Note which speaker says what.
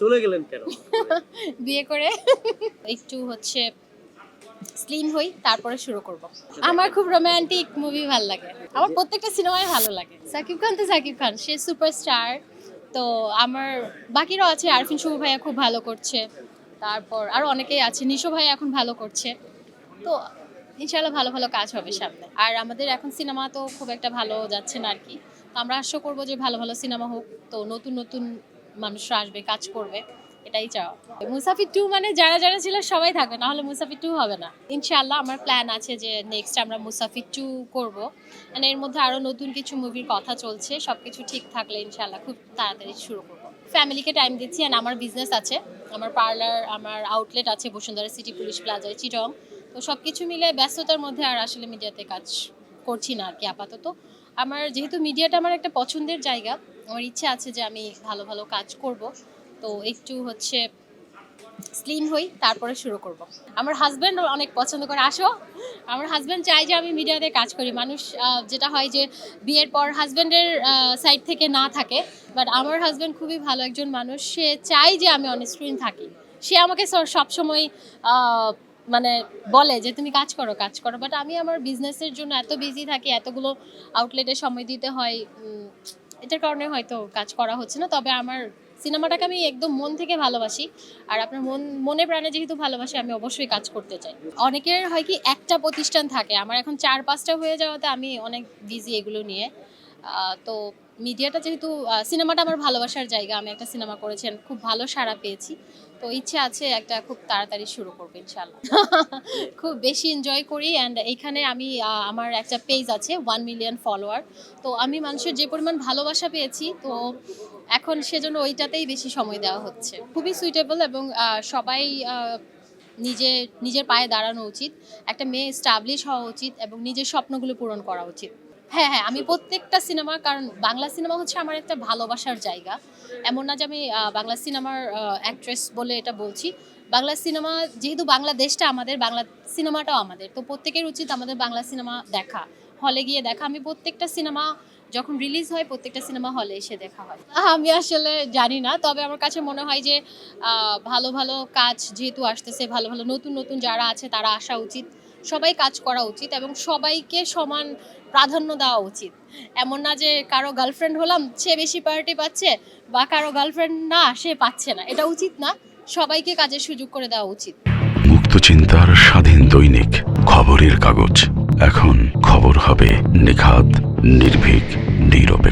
Speaker 1: চলে গেলেন কেন?
Speaker 2: বিয়ে করে একটু হচ্ছে স্লিম হই, তারপরে শুরু করব। আমার খুব রোমান্টিক মুভি ভালো লাগে। আমার প্রত্যেকটা সিনেমাই ভালো লাগে। সাকিব খান তো সাকিব খান, সে সুপারস্টার তো আমার বাকিরাও আছে, আরফিন শুভ ভাইয়া খুব ভালো করছে। তারপর আরও অনেকেই আছে, নিশো ভাই এখন ভালো করছে। তো ইনশাল্লাহ ভালো ভালো কাজ হবে সামনে। আর আমাদের এখন সিনেমা তো খুব একটা ভালো যাচ্ছে না আর কি। তো আমরা আশা করব যে ভালো ভালো সিনেমা হোক। তো নতুন নতুন মানুষরা আসবে, কাজ করবে, এটাই চাওয়া। মুসাফির টু মানে যারা যারা ছিল সবাই থাকবে না হলে মুসাফির টু হবে না। ইনশাআল্লাহ আমার প্ল্যান আছে যে নেক্সট আমরা মুসাফির টু করব। মানে এর মধ্যে আরও নতুন কিছু মুভির কথা চলছে সব কিছু ঠিক থাকলে ইনশাআল্লাহ খুব তাড়াতাড়ি শুরু করব। ফ্যামিলিকে টাইম দিচ্ছি অ্যান্ড আমার বিজনেস আছে। আমার পার্লার আমার আউটলেট আছে বসুন্ধরা সিটি পুলিশ প্লাজায় চিটং তো সব কিছু মিলে ব্যস্ততার মধ্যে আর আসলে মিডিয়াতে কাজ করছি না আর কি আপাতত। আমার যেহেতু মিডিয়াটা আমার একটা পছন্দের জায়গা আমার ইচ্ছে আছে যে আমি ভালো ভালো কাজ করব। তো একটু হচ্ছে স্লিম হই, তারপরে শুরু করব। আমার হাজব্যান্ড অনেক পছন্দ করে। আসো, আমার হাজব্যান্ড চায় যে আমি মিডিয়াতে কাজ করি। মানুষ যেটা হয় যে বিয়ের পর হাজব্যান্ডের সাইড থেকে না থাকে। বাট আমার হাজব্যান্ড খুবই ভালো একজন মানুষ। সে চায় যে আমি অন স্ক্রিন থাকি। সে আমাকে সবসময় মানে বলে যে, তুমি কাজ করো কাজ করো। বাট আমি আমার বিজনেসের জন্য এত বিজি থাকি, এতগুলো আউটলেটে সময় দিতে হয়। এটার কারণে হয়তো কাজ করা হচ্ছে না, তবে আমার সিনেমাটাকে আমি একদম মন থেকে ভালোবাসি। আর আপনার মন মনে প্রাণে যেহেতু ভালোবাসি, আমি অবশ্যই কাজ করতে চাই। অনেকের হয় কি, একটা প্রতিষ্ঠান থাকে। আমার এখন চার পাঁচটা হয়ে যাওয়াতে আমি অনেক বিজি এগুলো নিয়ে। তো মিডিয়াটা যেহেতু সিনেমাটা আমার ভালোবাসার জায়গা, আমি একটা সিনেমা করেছেন খুব ভালো সাড়া পেয়েছি। তো ইচ্ছে আছে একটা খুব তাড়াতাড়ি শুরু করব ইনশাল্লাহ খুব বেশি এনজয় করি অ্যান্ড এইখানে আমি আমার একটা পেজ আছে ওয়ান মিলিয়ন ফলোয়ার তো আমি মানুষের যে পরিমাণ ভালোবাসা পেয়েছি, তো এখন সেজন্য ওইটাতেই বেশি সময় দেওয়া হচ্ছে। খুবই সুইটেবল এবং সবাই নিজে, নিজের পায়ে দাঁড়ানো উচিত। একটা মেয়ে স্টাবলিশ হওয়া উচিত এবং নিজের স্বপ্নগুলো পূরণ করা উচিত। হ্যাঁ হ্যাঁ আমি প্রত্যেকটা সিনেমা, কারণ বাংলা সিনেমা হচ্ছে আমার একটা ভালোবাসার জায়গা। এমন না যে আমি বাংলা সিনেমার অ্যাক্ট্রেস বলে এটা বলছি। বাংলা সিনেমা, যেহেতু বাংলাদেশটা আমাদের, বাংলা সিনেমাটাও আমাদের, তো প্রত্যেকের উচিত আমাদের বাংলা সিনেমা দেখা। হলে গিয়ে দেখা। আমি প্রত্যেকটা সিনেমা যখন রিলিজ হয়, প্রত্যেকটা সিনেমা হলে এসে দেখা হয়। আমি আসলে জানি না, তবে আমার কাছে মনে হয় যে ভালো ভালো কাজ যেহেতু আসতেছে, ভালো ভালো নতুন নতুন যারা আছে, তারা আসা উচিত। সবাই কাজ করা উচিত এবং সবাইকে সমান প্রাধান্য দেওয়া উচিত। এমন না যে কারও গার্লফ্রেন্ড হলাম, সে বেশি প্রায়োরিটি পাচ্ছে বা কারও গার্লফ্রেন্ড না, সে পাচ্ছে না। এটা উচিত না, সবাইকে কাজের সুযোগ করে দেওয়া উচিত।
Speaker 3: মুক্ত চিন্তার স্বাধীন দৈনিক, খবরের কাগজ। এখন খবর হবে নিখাত, নির্ভীক নিরপেক্ষ